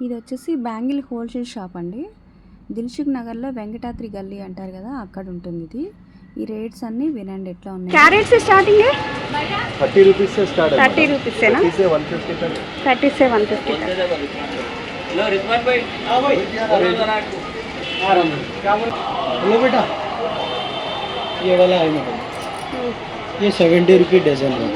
ఇది వచ్చేసి bangle wholesale shop అండి దిల్సుఖ్ నగర్లో వెంకటాద్రి గల్లీ అంటారు కదా అక్కడ ఉంటుంది ఇది ఈ రేట్స్ అన్నీ వినండి ఎట్లా ఉన్నాయి క్యారెట్స్ స్టార్టింగ్ थर्टी रुपीज से स्टार्ट है థర్టీ రూపీసేనా थर्टी से वन फिफ्टी तक thirty say one fifty hello बेटा ये वाला है मैडम ये सेवेंटी रुपये डजन है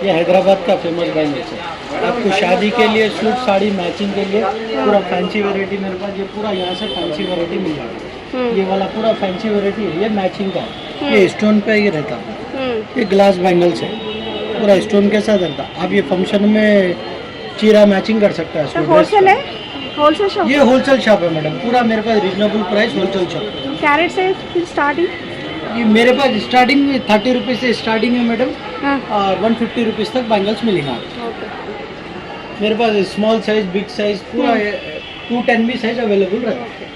ये हैदराबाद का फेमस बैंगल्स है आपको शादी के लिए सूट साड़ी मैचिंग के लिए पूरा फैंसी वेराइटी मेरे पास ये पूरा यहाँ से फैंसी वेराइटी मिल जाएगा ये वाला पूरा फैंसी वेराइटी है ये मैचिंग का ये स्टोन पे ही रहता है। ये ग्लास बैंगल्स है। पूरा स्टोन के साथ रहता आप ये फ़ंक्शन में चीरा मैचिंग कर सकते हैं तो है? ये होलसेल शॉप है मैडम पूरा मेरे पास reasonable price wholesale shop carat ये मेरे पास स्टार्टिंग थर्टी रुपीज़ से स्टार्टिंग है मैडम और वन फिफ्टी रुपीज़ तक बैंगल्स मिलेगा आपको। मेरे पास स्मॉल साइज़ बिग साइज़ पूरा टू टेन भी साइज़ अवेलेबल रहता है।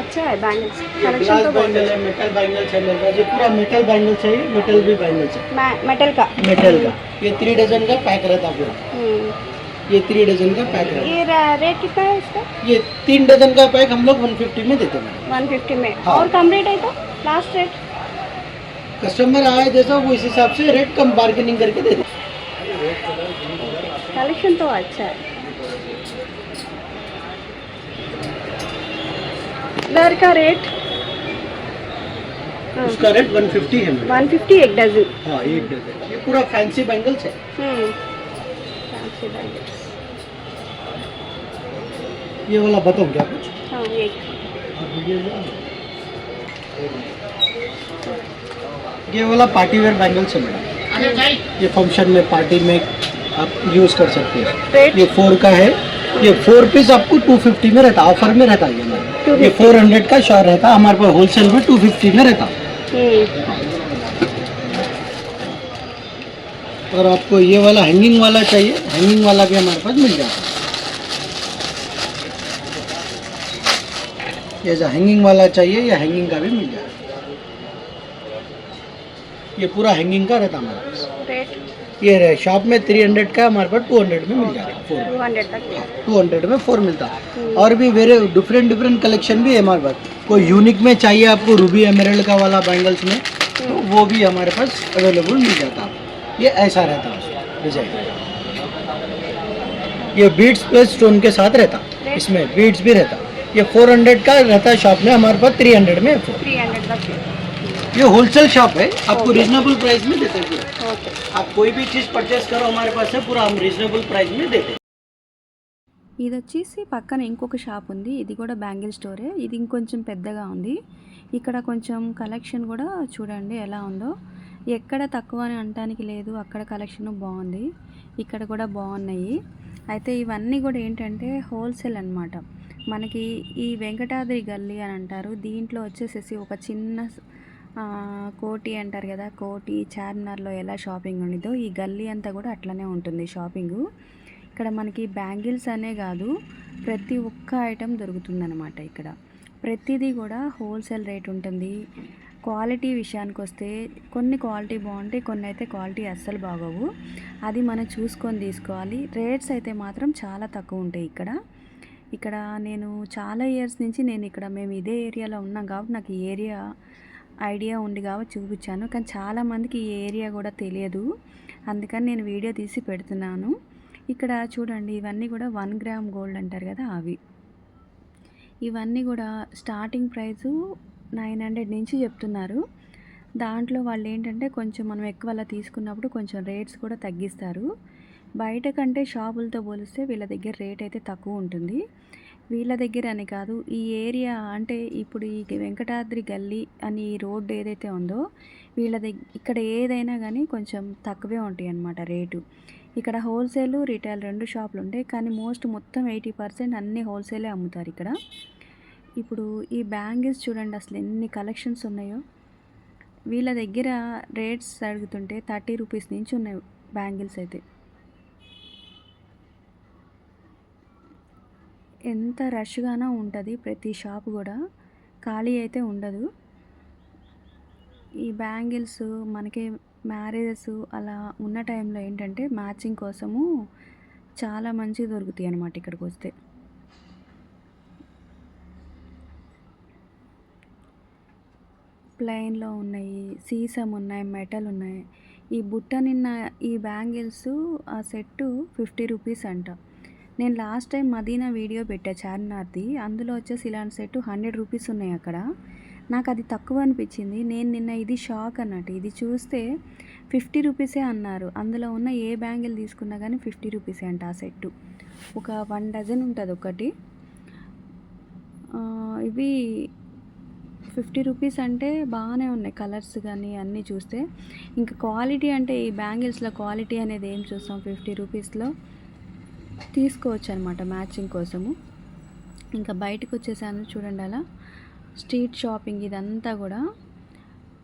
अच्छा है बैंगल्स कलेक्शन तो बैंगल है। मेटल बैंगल्स है मेरे पास ये पूरा मेटल बैंगल चाहिए मेटल भी है। मेटल का। मेटल का। ये थ्री डजन का पैक रहता पूरा। हम्म। ये थ्री डजन का पैक रहता ये रा- रेट कितना है इसका? ये तीन डजन का पैक हम लोग वन फिफ्टी में देते हैं। मैडम वन फिफ्टी में। हाँ। और कम रेट है तो? लास्ट रेट कस्टमर आए जैसा वो इस हिसाब से रेट कम बार्गेनिंग करके दे देते कलेक्शन तो अच्छा है। इधर का रेट उसका रेट वन फिफ्टी है मैडम। वन फिफ्टी एक डजन हाँ एक डजन ये पूरा फैंसी बैंगल्स है। हम्म। Fancy bangles. ये वाला बताऊँ क्या कुछ? हाँ एक ये वाला पार्टी वेयर बैंगल्स है मैडम। ये फ़ंक्शन में पार्टी में आप यूज़ कर सकते हैं। ये फोर का है। ये फोर पीस आपको टू फिफ्टी में रहता ऑफ़र में रहता है ये ये फोर हंड्रेड का शॉर रहता हमारे पास होलसेल में टू फिफ्टी में रहता। हम्म। और आपको ये वाला हैंगिंग वाला चाहिए हैंगिंग वाला भी हमारे पास मिल जाता। है ये जो हैंगिंग वाला चाहिए या हैंगिंग का भी मिल जाएगा ये पूरा हैंगिंग का रहता हमारे पास। ये शॉप में थ्री हंड्रेड का हमारे पास टू हंड्रेड में मिल जाएगा फोर टू हंड्रेड में फोर मिलता है। और भी वेरे डिफरेंट डिफरेंट कलेक्शन भी है हमारे पास। कोई यूनिक में चाहिए आपको रूबी एमरल्ड का वाला बैंगल्स में तो वो भी हमारे पास अवेलेबल मिल जाता है। ये ऐसा रहता है डिज़ाइन ये बीट्स प्लस स्टोन के साथ रहता इसमें बीट्स भी रहता ये 400 का रहता है शॉप में हमारे पास 300 में फोर थ्री हंड्रेड ये होलसेल शॉप है आपको रीजनेबल प्राइस में देते हैं पूरा। ओके आप कोई भी चीज़ परचेस करो हमारे पास से पूरा हम रीजनेबल प्राइस में देते हैं ఇది వచ్చేసి పక్కన ఇంకొక షాప్ ఉంది ఇది కూడా బ్యాంగిల్ స్టోరే ఇది ఇంకొంచెం పెద్దగా ఉంది ఇక్కడ కొంచెం కలెక్షన్ కూడా చూడండి ఎలా ఉందో ఎక్కడ తక్కువ అని అనటానికి లేదు అక్కడ కలెక్షన్ బాగుంది ఇక్కడ కూడా బాగున్నాయి అయితే ఇవన్నీ కూడా ఏంటంటే హోల్సేల్ అన్నమాట మనకి ఈ వెంకటాద్రి గల్లీ అని అంటారు దీంట్లో వచ్చేసేసి ఒక చిన్న ఆ, కోటి అంటారు కదా కోటి చార్మినార్లో ఎలా షాపింగ్ ఉండిదో ఈ గల్లీ అంతా కూడా అట్లనే ఉంటుంది షాపింగు. ఇక్కడ మనకి బ్యాంగిల్స్ అనే కాదు ప్రతి ఒక్క ఐటెం దొరుకుతుందన్నమాట ఇక్కడ. ప్రతిదీ కూడా హోల్సేల్ రేట్ ఉంటుంది. క్వాలిటీ విషయానికి వస్తే కొన్ని క్వాలిటీ బాగుంటాయి కొన్ని అయితే క్వాలిటీ అస్సలు బాగోవు. అది మనం చూసుకొని తీసుకోవాలి. రేట్స్ అయితే మాత్రం చాలా తక్కువ ఉంటాయి ఇక్కడ. ఇక్కడ నేను చాలా ఇయర్స్ నుంచి నేను ఇక్కడ మేము ఇదే ఏరియాలో ఉన్నాం కాబట్టి నాకు ఈ ఏరియా ఐడియా ఉంది కాబట్టి చూపించాను. కానీ చాలామందికి ఈ ఏరియా కూడా తెలియదు. అందుకని నేను వీడియో తీసి పెడుతున్నాను. ఇక్కడ చూడండి ఇవన్నీ కూడా వన్ గ్రామ్ గోల్డ్ అంటారు కదా అవి. ఇవన్నీ కూడా స్టార్టింగ్ ప్రైసు నైన్ హండ్రెడ్ నుంచి చెప్తున్నారు. దాంట్లో వాళ్ళు ఏంటంటే కొంచెం మనం ఎక్కువ అలా తీసుకున్నప్పుడు కొంచెం రేట్స్ కూడా తగ్గిస్తారు. బయట కంటే షాపులతో పోలిస్తే వీళ్ళ దగ్గర రేట్ అయితే తక్కువ ఉంటుంది. వీళ్ళ దగ్గర అని కాదు ఈ ఏరియా అంటే ఇప్పుడు ఈ వెంకటాద్రి గల్లీ అని ఈ రోడ్డు ఏదైతే ఉందో వీళ్ళ దగ్గర ఇక్కడ ఏదైనా కానీ కొంచెం తక్కువే ఉంటాయి అన్నమాట రేటు. ఇక్కడ హోల్సేల్ రిటైల్ రెండు షాపులు ఉంటాయి కానీ మోస్ట్ మొత్తం ఎయిటీ పర్సెంట్ అన్ని హోల్సేలే అమ్ముతారు ఇక్కడ. ఇప్పుడు ఈ బ్యాంగిల్స్ చూడండి అసలు ఎన్ని కలెక్షన్స్ ఉన్నాయో. వీళ్ళ దగ్గర రేట్స్ అడుగుతుంటే థర్టీ రూపీస్ నుంచి ఉన్నాయి బ్యాంగిల్స్ అయితే. ఎంత రష్గానో ఉంటుంది ప్రతి షాప్ కూడా. ఖాళీ అయితే ఉండదు. ఈ బ్యాంగిల్స్ మనకి మ్యారేజెస్ అలా ఉన్న టైంలో ఏంటంటే మ్యాచింగ్ కోసము చాలా మంచి దొరుకుతాయి అన్నమాట ఇక్కడికి వస్తే. ప్లెయిన్లో ఉన్నాయి సీసం ఉన్నాయి మెటల్ ఉన్నాయి. ఈ బుట్ట నిన్న ఈ బ్యాంగిల్స్ ఆ సెట్టు ఫిఫ్టీ రూపీస్ అంట. నేను లాస్ట్ టైం మదీనా వీడియో పెట్టా చార్మినార్ది. అందులో వచ్చేసి ఇలాంటి సెట్ హండ్రెడ్ రూపీస్ ఉన్నాయి అక్కడ. నాకు అది తక్కువ అనిపించింది. నేను నిన్న ఇది షాక్ అన్నట్టు. ఇది చూస్తే ఫిఫ్టీ రూపీసే అన్నారు. అందులో ఉన్న ఏ బ్యాంగిల్ తీసుకున్నా కానీ ఫిఫ్టీ రూపీసే అంట ఆ సెట్టు. ఒక వన్ డజన్ ఉంటుంది ఒకటి. ఇవి ఫిఫ్టీ రూపీస్ అంటే బాగానే ఉన్నాయి కలర్స్ కానీ అన్నీ చూస్తే. ఇంకా క్వాలిటీ అంటే ఈ బ్యాంగిల్స్లో క్వాలిటీ అనేది ఏం చూస్తాం? ఫిఫ్టీ రూపీస్లో తీసుకోవచ్చు అనమాట మ్యాచింగ్ కోసము. ఇంకా బయటకు వచ్చేసాను చూడండి అలా. స్ట్రీట్ షాపింగ్ ఇదంతా కూడా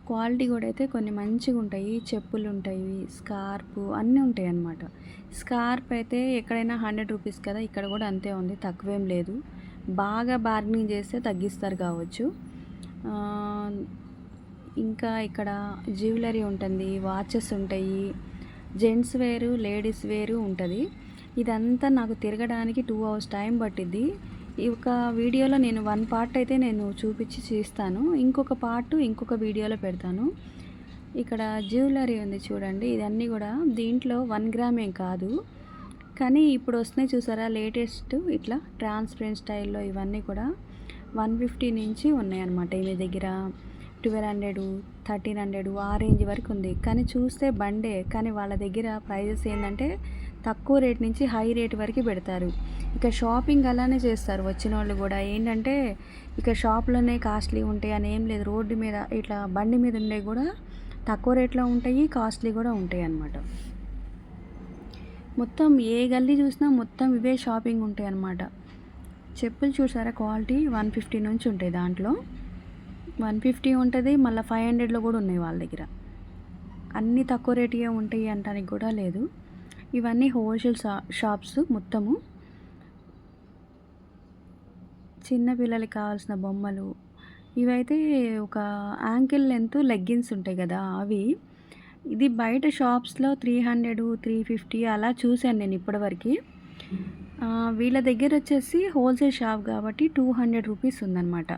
క్వాలిటీ కూడా అయితే కొన్ని మంచిగా ఉంటాయి. చెప్పులు ఉంటాయి స్కార్ప్ అన్నీ ఉంటాయి అన్నమాట స్కార్ప్ అయితే ఎక్కడైనా హండ్రెడ్ రూపీస్ కదా ఇక్కడ కూడా అంతే ఉంది తక్కువేం లేదు. బాగా బార్గెనింగ్ చేస్తే తగ్గిస్తారు కావచ్చు. ఇంకా ఇక్కడ జ్యువెలరీ ఉంటుంది వాచెస్ ఉంటాయి జెంట్స్ వేరు లేడీస్ వేరు ఉంటుంది. ఇదంతా నాకు తిరగడానికి టూ అవర్స్ టైం పట్టిద్ది. ఈ ఒక వీడియోలో నేను వన్ పార్ట్ అయితే నేను చూపించి చేస్తాను. ఇంకొక పార్ట్ ఇంకొక వీడియోలో పెడతాను. ఇక్కడ జ్యువెలరీ ఉంది చూడండి. ఇదన్నీ కూడా దీంట్లో వన్ గ్రామ్ ఏం కాదు. కానీ ఇప్పుడు వస్తున్నాయి చూసారా? లేటెస్ట్ ఇట్లా ట్రాన్స్పరెంట్ స్టైల్లో ఇవన్నీ కూడా వన్ ఫిఫ్టీ నుంచి ఉన్నాయన్నమాట మీ దగ్గర ట్వెల్వ్ హండ్రెడ్ థర్టీన్ హండ్రెడ్ ఆ రేంజ్ వరకు ఉంది. కానీ చూస్తే బండే. కానీ వాళ్ళ దగ్గర ప్రైజెస్ ఏంటంటే తక్కువ రేట్ నుంచి హై రేట్ వరకు పెడతారు. ఇక షాపింగ్ అలానే చేస్తారు వచ్చిన వాళ్ళు కూడా. ఏంటంటే ఇక షాప్లోనే కాస్ట్లీ ఉంటాయి అని ఏం లేదు. రోడ్డు మీద ఇట్లా బండి మీద ఉండే కూడా తక్కువ రేట్లో ఉంటాయి కాస్ట్లీ కూడా ఉంటాయి అన్నమాట. మొత్తం ఏ గల్లీ చూసినా మొత్తం ఇవే షాపింగ్ ఉంటాయి అన్నమాట. చెప్పులు చూసారా? క్వాలిటీ వన్ ఫిఫ్టీ నుంచి ఉంటాయి దాంట్లో. వన్ ఫిఫ్టీ ఉంటుంది మళ్ళీ ఫైవ్ హండ్రెడ్లో కూడా ఉన్నాయి వాళ్ళ దగ్గర. అన్నీ తక్కువ రేటుగా ఉంటాయి అంటానికి కూడా లేదు. ఇవన్నీ హోల్సేల్ షా షాప్స్ మొత్తము. చిన్నపిల్లలకి కావాల్సిన బొమ్మలు. ఇవైతే ఒక యాంకిల్ లెంత్ లెగ్గిన్స్ ఉంటాయి కదా అవి. ఇది బయట షాప్స్లో త్రీ హండ్రెడ్ త్రీ ఫిఫ్టీ అలా చూశాను నేను ఇప్పటివరకు. వీళ్ళ దగ్గర వచ్చేసి హోల్సేల్ షాప్ కాబట్టి టూ హండ్రెడ్ రూపీస్ ఉందన్నమాట.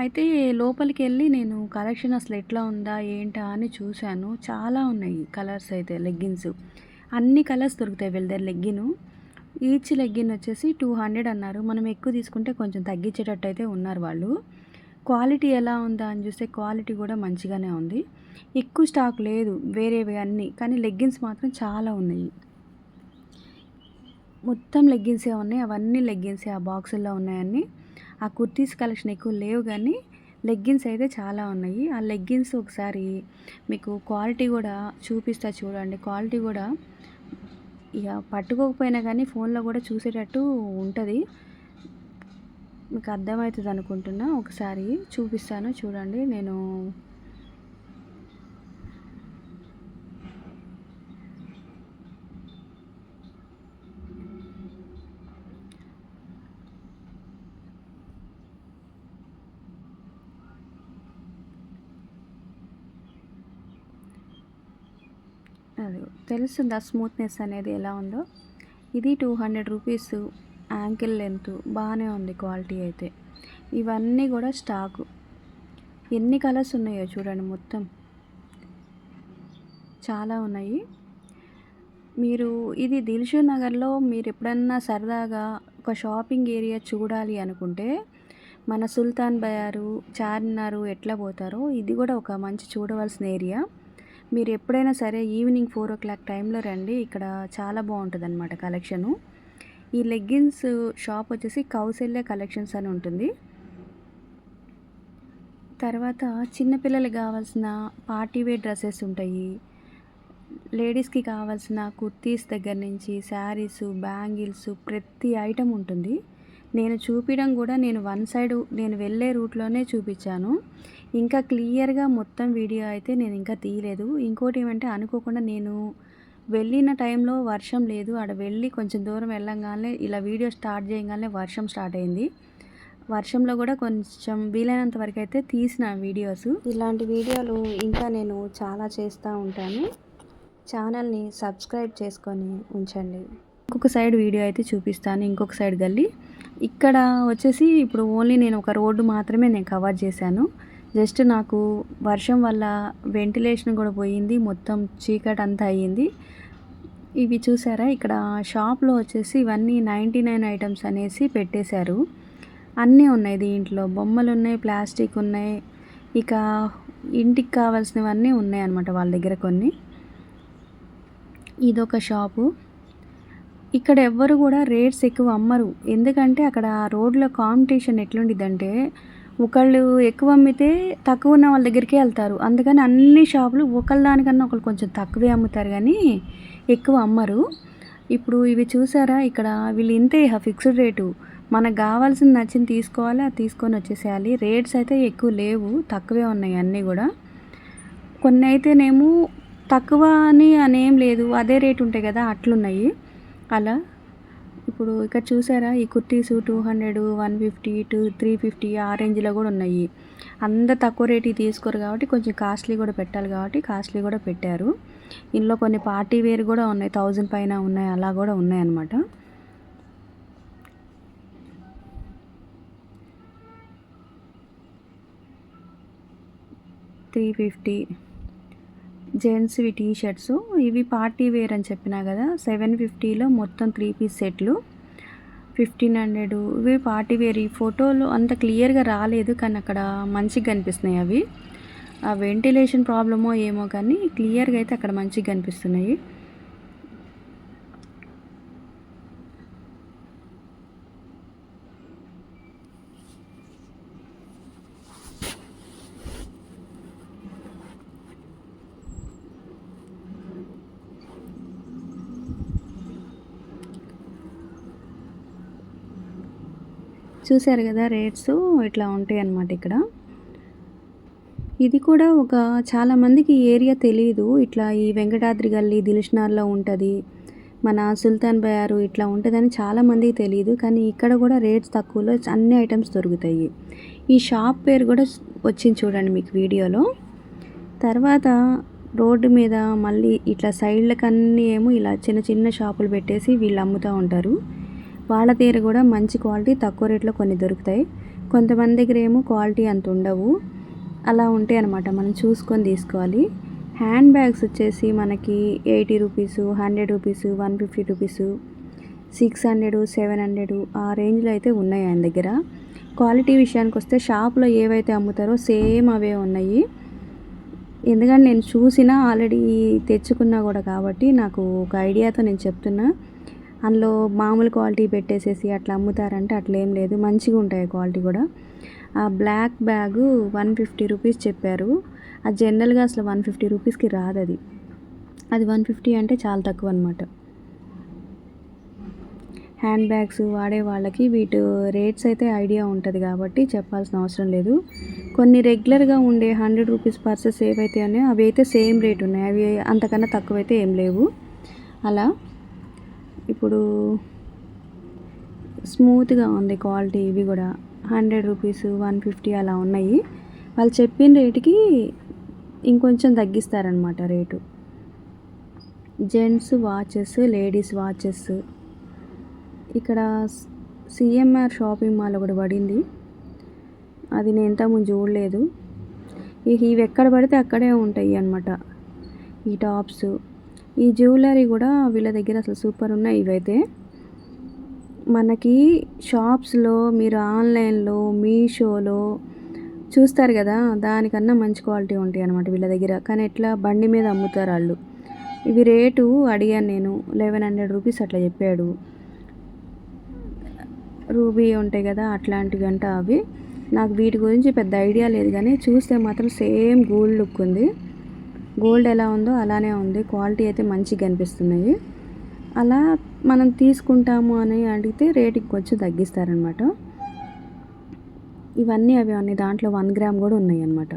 అయితే లోపలికి వెళ్ళి నేను కలెక్షన్ అసలు ఎట్లా ఉందా ఏంటా అని చూశాను. చాలా ఉన్నాయి కలర్స్ అయితే లెగ్గిన్స్. అన్ని కలర్స్ దొరుకుతాయి వీళ్ళ దగ్గర లెగ్గిన్. ఈచ్ లెగ్గిన్ వచ్చేసి టూ హండ్రెడ్ అన్నారు. మనం ఎక్కువ తీసుకుంటే కొంచెం తగ్గించేటట్టు అయితే ఉన్నారు వాళ్ళు. క్వాలిటీ ఎలా ఉందా అని చూస్తే క్వాలిటీ కూడా మంచిగానే ఉంది. ఎక్కువ స్టాక్ లేదు వేరేవి అన్నీ కానీ లెగ్గిన్స్ మాత్రం చాలా ఉన్నాయి. మొత్తం లెగ్గిన్సే ఉన్నాయి. అవన్నీ లెగ్గిన్సే ఆ బాక్సుల్లో ఉన్నాయన్నీ. ఆ కుర్తీస్ కలెక్షన్ ఎక్కువ లేవు కానీ లెగ్గిన్స్ అయితే చాలా ఉన్నాయి. ఆ లెగ్గిన్స్ ఒకసారి మీకు క్వాలిటీ కూడా చూపిస్తా చూడండి. క్వాలిటీ కూడా ఇక పట్టుకోకపోయినా కానీ ఫోన్లో కూడా చూసేటట్టు ఉంటుంది. మీకు అర్థమవుతుంది అనుకుంటున్నా. ఒకసారి చూపిస్తాను. చూడండి. నేను అది తెలుస్తుందా? స్మూత్నెస్ అనేది ఎలా ఉందో? ఇది two hundred rupees ankle length బాగానే ఉంది క్వాలిటీ అయితే. ఇవన్నీ కూడా స్టాకు. ఎన్ని కలర్స్ ఉన్నాయో చూడండి మొత్తం. చాలా ఉన్నాయి. మీరు ఇది దిల్షు నగర్లో మీరు ఎప్పుడన్నా సరదాగా ఒక షాపింగ్ ఏరియా చూడాలి అనుకుంటే మన సుల్తాన్ బయారు చార్మినారు ఎట్లా పోతారో ఇది కూడా ఒక మంచి చూడవలసిన ఏరియా. మీరు ఎప్పుడైనా సరే ఈవినింగ్ ఫోర్ ఓ క్లాక్ టైంలో రండి. ఇక్కడ చాలా బాగుంటుంది అనమాట కలెక్షను. ఈ లెగ్గిన్స్ షాప్ వచ్చేసి కౌశల్య కలెక్షన్స్ అని ఉంటుంది. తర్వాత చిన్నపిల్లలకి కావాల్సిన పార్టీ వేర్ డ్రెస్సెస్ ఉంటాయి. లేడీస్కి కావాల్సిన కుర్తీస్ దగ్గర నుంచి శారీస్ బ్యాంగిల్స్ ప్రతి ఐటెం ఉంటుంది. నేను చూపించడం కూడా నేను వన్ సైడ్ నేను వెళ్ళే రూట్లోనే చూపించాను. ఇంకా క్లియర్గా మొత్తం వీడియో అయితే నేను ఇంకా తీయలేదు. ఇంకోటి ఏమంటే అనుకోకుండా నేను వెళ్ళిన టైంలో వర్షం లేదు. ఆడ వెళ్ళి కొంచెం దూరం వెళ్ళంగానే ఇలా వీడియో స్టార్ట్ చేయగానే వర్షం స్టార్ట్ అయింది. వర్షంలో కూడా కొంచెం వీలైనంత వరకు అయితే తీసిన వీడియోస్. ఇలాంటి వీడియోలు ఇంకా నేను చాలా చేస్తూ ఉంటాను. ఛానల్ని సబ్స్క్రైబ్ చేసుకొని ఉంచండి. ఇంకొక సైడ్ వీడియో అయితే చూపిస్తాను ఇంకొక సైడ్ గల్లీ. ఇక్కడ వచ్చేసి ఇప్పుడు ఓన్లీ నేను ఒక రోడ్డు మాత్రమే నేను కవర్ చేశాను. జస్ట్ నాకు వర్షం వల్ల వెంటిలేషన్ కూడా పోయింది మొత్తం చీకటి అంతా అయ్యింది. ఇవి చూసారా? ఇక్కడ షాప్లో వచ్చేసి ఇవన్నీ నైంటీ నైన్ ఐటమ్స్ అనేసి పెట్టేశారు. అన్నీ ఉన్నాయి దీంట్లో. బొమ్మలు ఉన్నాయి ప్లాస్టిక్ ఉన్నాయి. ఇక ఇంటికి కావాల్సినవన్నీ ఉన్నాయి అన్నమాట వాళ్ళ దగ్గర కొన్ని. ఇదొక షాపు. ఇక్కడ ఎవ్వరు కూడా రేట్స్ ఎక్కువ అమ్మరు. ఎందుకంటే అక్కడ రోడ్లో కాంపిటీషన్ ఎట్లుండిద్దంటే ఒకళ్ళు ఎక్కువ అమ్మితే తక్కువ ఉన్న వాళ్ళ దగ్గరికే వెళ్తారు. అందుకని అన్ని షాపులు ఒకళ్ళ దానికన్నా ఒకళ్ళు కొంచెం తక్కువే అమ్ముతారు కానీ ఎక్కువ అమ్మరు. ఇప్పుడు ఇవి చూసారా? ఇక్కడ వీళ్ళు ఇంతే ఫిక్స్డ్ రేటు. మనకు కావాల్సింది నచ్చింది తీసుకోవాలి అది తీసుకొని వచ్చేసేయాలి. రేట్స్ అయితే ఎక్కువ లేవు తక్కువే ఉన్నాయి అన్నీ కూడా. కొన్ని అయితేనేమో తక్కువ అని అనేం లేదు. అదే రేట్ ఉంటాయి కదా అట్లున్నాయి. అలా? ఇప్పుడు ఇక్కడ చూసారా? ఈ kurtis two hundred one fifty two three fifty ఆ రేంజ్లో కూడా ఉన్నాయి. అంత తక్కువ రేట్కి తీసుకోరు కాబట్టి కొంచెం కాస్ట్లీ కూడా పెట్టాలి కాబట్టి కాస్ట్లీ కూడా పెట్టారు. ఇందులో కొన్ని పార్టీ వేర్ కూడా ఉన్నాయి. థౌజండ్ పైన ఉన్నాయి. అలా కూడా ఉన్నాయి అన్నమాట. త్రీ ఫిఫ్టీ జెంట్స్వి టీ షర్ట్స్ ఇవి పార్టీ వేర్ అని చెప్పినా కదా సెవెన్ ఫిఫ్టీలో మొత్తం త్రీ పీస్ సెట్లు. Fifteen hundred. ఇవి పార్టీ వేర్. ఈ ఫోటోలో అంత క్లియర్గా రాలేదు కానీ అక్కడ మంచిగా కనిపిస్తున్నాయి అవి. ఆ వెంటిలేషన్ ప్రాబ్లమో ఏమో కానీ క్లియర్గా అయితే అక్కడ మంచిగా కనిపిస్తున్నాయి. చూశారు కదా రేట్స్ ఇట్లా ఉంటాయి అన్నమాట ఇక్కడ. ఇది కూడా ఒక చాలామందికి ఏరియా తెలియదు ఇట్లా ఈ వెంకటాద్రి గల్లీ దిల్షనార్లో ఉంటుంది. మన సుల్తాన్ బయారు ఇట్లా ఉంటుందని చాలా మందికి తెలియదు కానీ ఇక్కడ కూడా రేట్స్ తక్కువలో అన్ని ఐటమ్స్ దొరుకుతాయి. ఈ షాప్ పేరు కూడా వచ్చింది చూడండి మీకు వీడియోలో. తర్వాత రోడ్డు మీద మళ్ళీ ఇట్లా సైడ్లకన్నీ ఏమో ఇలా చిన్న చిన్న షాపులు పెట్టేసి వీళ్ళు అమ్ముతూ ఉంటారు. వాళ్ళ దగ్గర కూడా మంచి క్వాలిటీ తక్కువ రేట్లో కొన్ని దొరుకుతాయి. కొంతమంది దగ్గర ఏమో క్వాలిటీ అంత ఉండవు. అలా ఉంటాయి అనమాట మనం చూసుకొని తీసుకోవాలి. హ్యాండ్ బ్యాగ్స్ వచ్చేసి మనకి eighty rupees hundred rupees one fifty rupees six hundred seven hundred ఆ రేంజ్లో అయితే ఉన్నాయి ఆయన దగ్గర. క్వాలిటీ విషయానికి వస్తే షాప్లో ఏవైతే అమ్ముతారో సేమ్ అవే ఉన్నాయి. ఎందుకంటే నేను చూసినా ఆల్రెడీ తెచ్చుకున్నా కూడా కాబట్టి నాకు ఒక ఐడియాతో నేను చెప్తున్నా. అందులో మామూలు క్వాలిటీ పెట్టేసేసి అట్లా అమ్ముతారంటే అట్లా ఏం లేదు. మంచిగా ఉంటాయి క్వాలిటీ కూడా. ఆ black bag one fifty rupees చెప్పారు. అది జనరల్గా అసలు వన్ ఫిఫ్టీ రూపీస్కి రాదు అది. అది వన్ ఫిఫ్టీ అంటే చాలా తక్కువ అనమాట హ్యాండ్ బ్యాగ్స్ వాడే వాళ్ళకి వీటి రేట్స్ అయితే ఐడియా ఉంటుంది కాబట్టి చెప్పాల్సిన అవసరం లేదు. కొన్ని రెగ్యులర్గా ఉండే హండ్రెడ్ రూపీస్ పర్సెస్ ఏవైతే ఉన్నాయో అవి అయితే సేమ్ రేట్ ఉన్నాయి. అవి అంతకన్నా తక్కువ అయితే ఏం లేవు. అలా ఇప్పుడు స్మూత్గా ఉంది క్వాలిటీ ఇవి కూడా. హండ్రెడ్ రూపీస్ వన్ ఫిఫ్టీ అలా ఉన్నాయి. వాళ్ళు చెప్పిన రేటుకి ఇంకొంచెం తగ్గిస్తారనమాట rate. Gents watches ladies watches. ఇక్కడ సిఎంఆర్ షాపింగ్ మాల్ ఒకటి పడింది. అది నేను ఇంతకుముందు చూడలేదు. ఇవి ఎక్కడ పడితే అక్కడే ఉంటాయి అన్నమాట. ఈ టాప్స్. ఈ జ్యువెలరీ కూడా వీళ్ళ దగ్గర అసలు సూపర్ ఉన్నాయి ఇవైతే. మనకి షాప్స్లో మీరు ఆన్లైన్లో మీషోలో చూస్తారు కదా దానికన్నా మంచి క్వాలిటీ ఉంటాయి అనమాట వీళ్ళ దగ్గర. కానీ ఎట్లా బండి మీద అమ్ముతారు వాళ్ళు? ఇవి రేటు అడిగాను నేను. లెవెన్ హండ్రెడ్ రూపీస్ అట్లా చెప్పాడు. రూబీ ఉంటాయి కదా అట్లాంటివి అంట అవి. నాకు వీటి గురించి పెద్ద ఐడియా లేదు కానీ చూస్తే మాత్రం సేమ్ గోల్డ్ లుక్ ఉంది. గోల్డ్ ఎలా ఉందో అలానే ఉంది. క్వాలిటీ అయితే మంచిగా కనిపిస్తున్నాయి. అలా మనం తీసుకుంటాము అని అడిగితే రేటుకి కొంచెం తగ్గిస్తారనమాట ఇవన్నీ అవి అన్ని దాంట్లో వన్ గ్రామ్ కూడా ఉన్నాయి అన్నమాట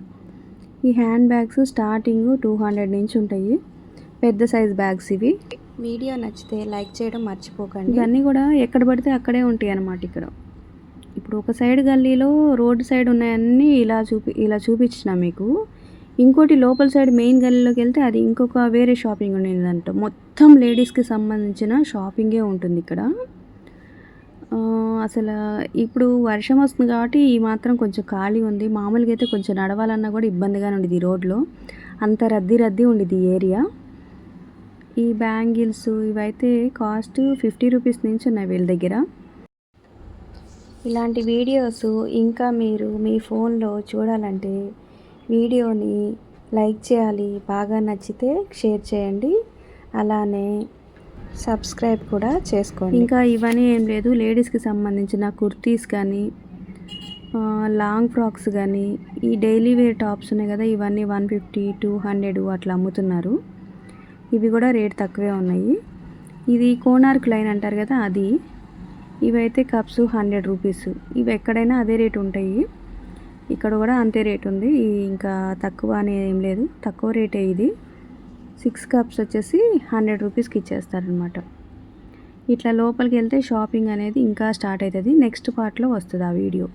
ఈ hand bags starting two hundred నుంచి ఉంటాయి. పెద్ద సైజ్ బ్యాగ్స్ ఇవి. వీడియో నచ్చితే లైక్ చేయడం మర్చిపోకండి. ఇవన్నీ కూడా ఎక్కడ పడితే అక్కడే ఉంటాయి అన్నమాట ఇక్కడ. ఇప్పుడు ఒక సైడ్ గల్లీలో రోడ్ సైడ్ ఉన్నాయన్నీ ఇలా చూపి ఇలా చూపించిన మీకు. ఇంకోటి లోపల సైడ్ మెయిన్ గల్లీలోకి వెళ్తే అది ఇంకొక వేరే షాపింగ్ ఉండేదంట. మొత్తం లేడీస్కి సంబంధించిన షాపింగే ఉంటుంది ఇక్కడ. అసలు ఇప్పుడు వర్షం వస్తుంది కాబట్టి ఈ మాత్రం కొంచెం ఖాళీ ఉంది. మామూలుగా అయితే కొంచెం నడవాలన్నా కూడా ఇబ్బందిగానే ఉండేది ఈ రోడ్లో. అంత రద్దీ రద్దీ ఉండేది ఈ ఏరియా. ఈ బ్యాంగిల్స్ ఇవైతే కాస్ట్ ఫిఫ్టీ రూపీస్ నుంచి ఉన్నాయి వీళ్ళ దగ్గర. ఇలాంటి వీడియోస్ ఇంకా మీరు మీ ఫోన్లో చూడాలంటే వీడియోని లైక్ చేయాలి బాగా నచ్చితే షేర్ చేయండి. అలానే సబ్స్క్రైబ్ కూడా చేసుకోండి. ఇంకా ఇవన్నీ ఏం లేదు. లేడీస్కి సంబంధించిన కుర్తీస్ కానీ లాంగ్ ఫ్రాక్స్ కానీ ఈ డైలీ వేర్ టాప్స్ ఉన్నాయి కదా ఇవన్నీ వన్ ఫిఫ్టీ టూ హండ్రెడ్ అట్లా అమ్ముతున్నారు. ఇవి కూడా రేట్ తక్కువే ఉన్నాయి. ఇది కోనార్క్ లైన్ అంటారు కదా అది. ఇవైతే కప్స్ హండ్రెడ్ రూపీస్. ఇవి ఎక్కడైనా అదే రేట్ ఉంటాయి. ఇక్కడ కూడా అంతే రేట్ ఉంది. ఇంకా తక్కువ అనేది ఏం లేదు. తక్కువ రేటే ఇది. సిక్స్ కప్స్ వచ్చేసి హండ్రెడ్ రూపీస్కి ఇచ్చేస్తారనమాట ఇట్లా లోపలికి వెళ్తే షాపింగ్ అనేది ఇంకా స్టార్ట్ అవుతుంది నెక్స్ట్ పార్ట్లో వస్తుంది ఆ వీడియో.